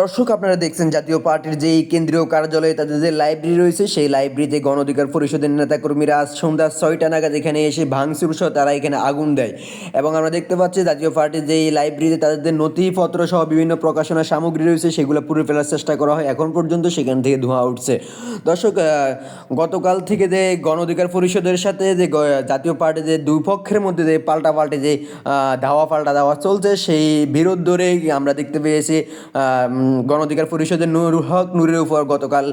দর্শক, আপনারা দেখছেন জাতীয় পার্টির যেই কেন্দ্রীয় কার্যালয়ে তাদের যে লাইব্রেরি রয়েছে, সেই লাইব্রেরিতে গণ অধিকার পরিষদের নেতাকর্মীরা আজ সন্ধ্যা ছয়টা নাগাদ এখানে এসে ভাঙচুর সহ তারা এখানে আগুন দেয়। এবং আমরা দেখতে পাচ্ছি জাতীয় পার্টির যেই লাইব্রেরিতে তাদের যে নথিপত্র সহ বিভিন্ন প্রকাশনা সামগ্রী রয়েছে, সেগুলো পুড়ে ফেলার চেষ্টা করা হয়। এখন পর্যন্ত সেখান থেকে ধোঁয়া উঠছে। দর্শক গতকাল থেকে যে গণ অধিকার পরিষদের সাথে যে জাতীয় পার্টি যে দুই পক্ষের মধ্যে যে পাল্টা পাল্টে যে ধাওয়া পাল্টা দেওয়া চলছে, সেই বিরোধ ধরে আমরা দেখতে পেয়েছি আহ, উম, গণ অধিকার পরিষদের নুর হক নুরের উপর গতকাল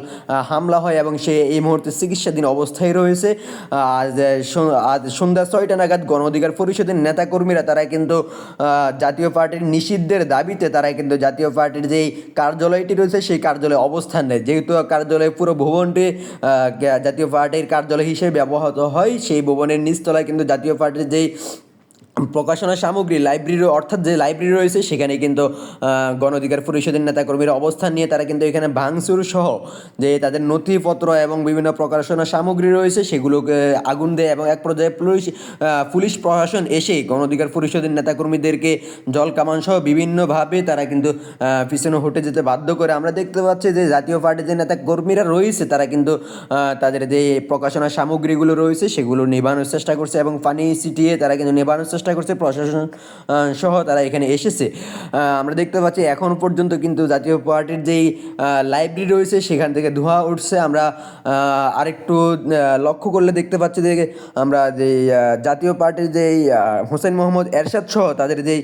হামলা হয় এবং সে এই মুহূর্তে চিকিৎসাধীন অবস্থায় রয়েছে। আজ আজ সন্ধ্যা ছয়টা নাগাদ গণ অধিকার পরিষদের নেতাকর্মীরা তারা কিন্তু জাতীয় পার্টির নিষিদ্ধের দাবিতে তারা কিন্তু জাতীয় পার্টির যেই কার্যালয়টি রয়েছে সেই কার্যালয়ে অবস্থান নেয়। যেহেতু কার্যালয় পুরো ভবনটি জাতীয় পার্টির কার্যালয় হিসেবে ব্যবহৃত হয় সেই ভবনের নিচতলায় কিন্তু জাতীয় পার্টির যেই প্রকাশনা সামগ্রী লাইব্রেরি, অর্থাৎ যে লাইব্রেরি রয়েছে, সেখানে কিন্তু গণ অধিকার পরিষদের নেতাকর্মীরা অবস্থান নিয়ে তারা কিন্তু এখানে ভাঙচুর সহ যে তাদের নথিপত্র এবং বিভিন্ন প্রকাশনা সামগ্রী রয়েছে, সেগুলোকে আগুন দেয় এবং এক পর্যায়ে পুলিশ পুলিশ প্রশাসন এসে গণ অধিকার পরিষদের নেতাকর্মীদেরকে জল কামান সহ বিভিন্নভাবে তারা কিন্তু পিছনে হটে যেতে বাধ্য করে। আমরা দেখতে পাচ্ছি যে জাতীয় পার্টির যে নেতা কর্মীরা রয়েছে, তারা কিন্তু তাদের যে প্রকাশনা সামগ্রীগুলো রয়েছে, সেগুলো নেবানোর চেষ্টা করছে এবং পানি ছিটিয়ে তারা কিন্তু নেবানোর চেষ্টা করছে প্রশাসন সহ তারা এখানে এসেছে। আমরা দেখতে পাচ্ছি এখন পর্যন্ত কিন্তু জাতীয় পার্টির যেই লাইব্রেরি রয়েছে সেখান থেকে ধোঁয়া উঠছে। আমরা আরেকটু লক্ষ্য করলে দেখতে পাচ্ছি যে আমরা যে জাতীয় পার্টির যেই হোসেন মোহাম্মদ এরশাদ সহ তাদের যেই